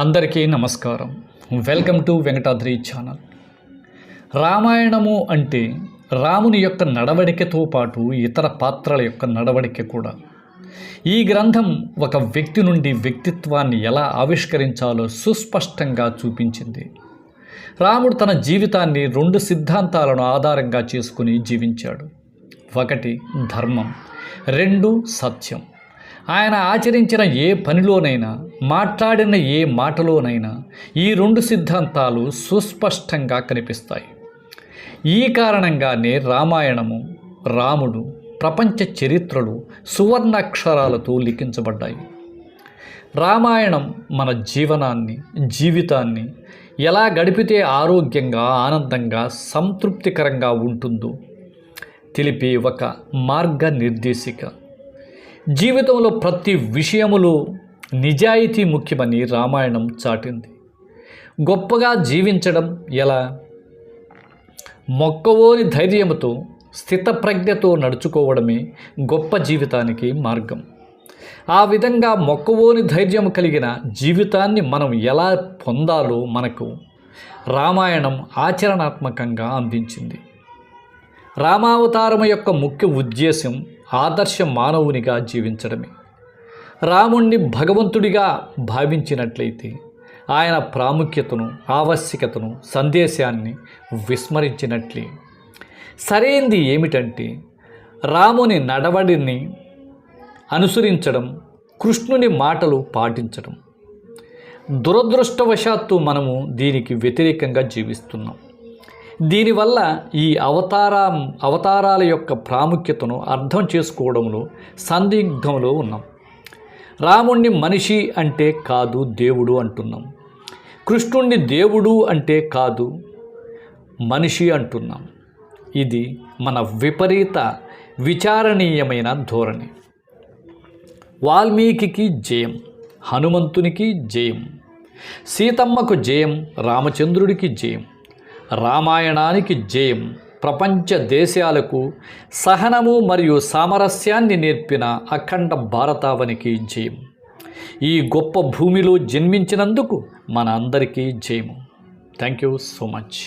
అందరికీ నమస్కారం. Welcome to Venkatadri channel. రామాయణము అంటే రాముని యొక్క నడవడికతో పాటు ఇతర పాత్రల యొక్క నడవడిక కూడా. ఈ గ్రంథం ఒక వ్యక్తి నుండి వ్యక్తిత్వాన్ని ఎలా ఆవిష్కరించాలో సుస్పష్టంగా చూపించింది. రాముడు తన జీవితాన్ని రెండు సిద్ధాంతాలను ఆధారంగా చేసుకుని జీవించాడు. ఒకటి ధర్మం రెండు సత్యం. ఆయన ఆచరించిన ఏ పనిలోనైనా మాట్లాడిన ఏ మాటలోనైనా ఈ రెండు సిద్ధాంతాలు సుస్పష్టంగా కనిపిస్తాయి. ఈ కారణంగానే రామాయణము రాముడు ప్రపంచ చరిత్రలు సువర్ణాక్షరాలతో లిఖించబడ్డాయి. రామాయణం మన జీవనాన్ని జీవితాన్ని ఎలా గడిపితే ఆరోగ్యంగా ఆనందంగా సంతృప్తికరంగా ఉంటుందో తెలిపే ఒక మార్గనిర్దేశిక. జీవితంలో ప్రతి విషయములో నిజాయితీ ముఖ్యమని రామాయణం చాటింది. గొప్పగా జీవించడం ఎలా? మొక్కవోని ధైర్యముతో స్థితప్రజ్ఞతో నడుచుకోవడమే గొప్ప జీవితానికి మార్గం. ఆ విధంగా మొక్కవోని ధైర్యం కలిగిన జీవితాన్ని మనం ఎలా పొందాలో మనకు రామాయణం ఆచరణాత్మకంగా అందించింది. రామావతారం యొక్క ముఖ్య ఉద్దేశం ఆదర్శ మానవునిగా జీవించడమే. రాముణ్ణి భగవంతుడిగా భావించినట్లయితే ఆయన ప్రాముఖ్యతను ఆవశ్యకతను సందేశాన్ని విస్మరించినట్లే. సరైంది ఏమిటంటే రాముని నడవడిని అనుసరించడం కృష్ణుని మాటలు పాటించడం. దురదృష్టవశాత్తు మనము దీనికి వ్యతిరేకంగా జీవిస్తున్నాం. దీనివల్ల ఈ అవతార అవతారాల యొక్క ప్రాముఖ్యతను అర్థం చేసుకోవడంలో సందిగ్ధంలో ఉన్నాం. రాముణ్ణి మనిషి అంటే కాదు దేవుడు అంటున్నాం. కృష్ణుణ్ణి దేవుడు అంటే కాదు మనిషి అంటున్నాం. ఇది మన విపరీత విచారణీయమైన ధోరణి. వాల్మీకి జయం హనుమంతునికి జయం సీతమ్మకు జయం రామచంద్రుడికి జయం రామాయణానికి జయం ప్రపంచ దేశాలకు సహనము మరియు సామరస్యాన్ని నేర్పిన అఖండ భారతావనికి జయం. ఈ గొప్ప భూమిలో జన్మించినందుకు మన అందరికీ జయము. Thank you so much